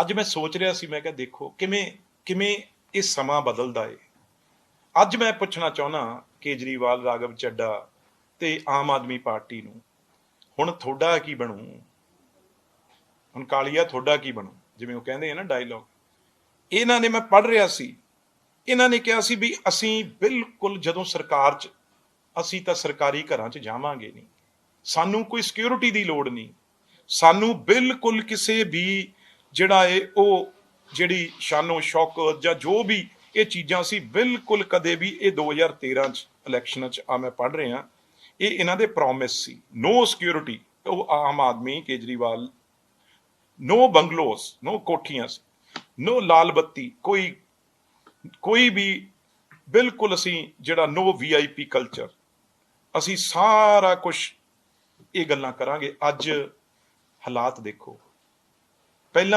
ਅੱਜ ਮੈਂ ਸੋਚ ਰਿਹਾ ਸੀ, ਮੈਂ ਕਿਹਾ ਦੇਖੋ, ਕਿਵੇਂ ਕਿਵੇਂ ਇਹ ਸਮਾਂ ਬਦਲਦਾ ਏ। ਅੱਜ ਮੈਂ ਪੁੱਛਣਾ ਚਾਹੁੰਦਾ ਕੇਜਰੀਵਾਲ ਰਾਗਵ ਚੱਡਾ ਤੇ ਆਮ ਆਦਮੀ ਪਾਰਟੀ ਨੂੰ, ਹੁਣ ਤੁਹਾਡਾ ਕੀ ਬਣੂ? ਹੁਣ ਕਾਲੀਆ ਤੁਹਾਡਾ ਕੀ ਬਣੂ? ਜਿਵੇਂ ਉਹ ਕਹਿੰਦੇ ਆ ਨਾ ਡਾਇਲੌਗ ਇਹਨਾਂ ਨੇ ਮੈਂ ਪੜ੍ਹ ਰਿਹਾ ਸੀ। ਇਹਨਾਂ ਨੇ ਕਿਹਾ ਸੀ ਵੀ ਅਸੀਂ ਬਿਲਕੁਲ ਜਦੋਂ ਸਰਕਾਰ 'ਚ, ਅਸੀਂ ਤਾਂ ਸਰਕਾਰੀ ਘਰਾਂ 'ਚ ਜਾਵਾਂਗੇ ਨਹੀਂ। ਸਾਨੂੰ ਕੋਈ ਸਿਕਿਉਰਿਟੀ ਦੀ ਲੋੜ ਨਹੀਂ। ਸਾਨੂੰ ਬਿਲਕੁਲ ਕਿਸੇ ਵੀ ਜਿਹੜਾ ਏ ਉਹ ਜਿਹੜੀ ਸ਼ਾਨੋ ਸ਼ੌਕਤ ਜਾਂ ਜੋ ਵੀ ਇਹ ਚੀਜ਼ਾਂ ਸੀ, ਬਿਲਕੁਲ ਕਦੇ ਵੀ ਇਹ 2013 ਚ ਇਲੈਕਸ਼ਨਾਂ ਚ ਆ ਮੈਂ ਪੜ੍ਹ ਰਿਹਾ। ਇਹ ਇਹਨਾਂ ਦੇ ਪ੍ਰੋਮਿਸ ਸੀ। ਨੋ ਸਿਕਿਉਰਿਟੀ ਉਹ ਆਮ ਆਦਮੀ ਕੇਜਰੀਵਾਲ ਨੋ ਬੰਗਲੋਸ ਨੋ ਕੋਠੀਆਂ ਸੀ ਨੋ ਲਾਲ ਬੱਤੀ, ਕੋਈ ਕੋਈ ਵੀ, ਬਿਲਕੁਲ ਅਸੀਂ ਜਿਹੜਾ ਨੋ ਵੀਆਈਪੀ ਕਲਚਰ ਅਸੀਂ ਸਾਰਾ ਕੁਝ ਇਹ ਗੱਲਾਂ ਕਰਾਂਗੇ। ਅੱਜ ਹਾਲਾਤ ਦੇਖੋ। ਪਹਿਲਾਂ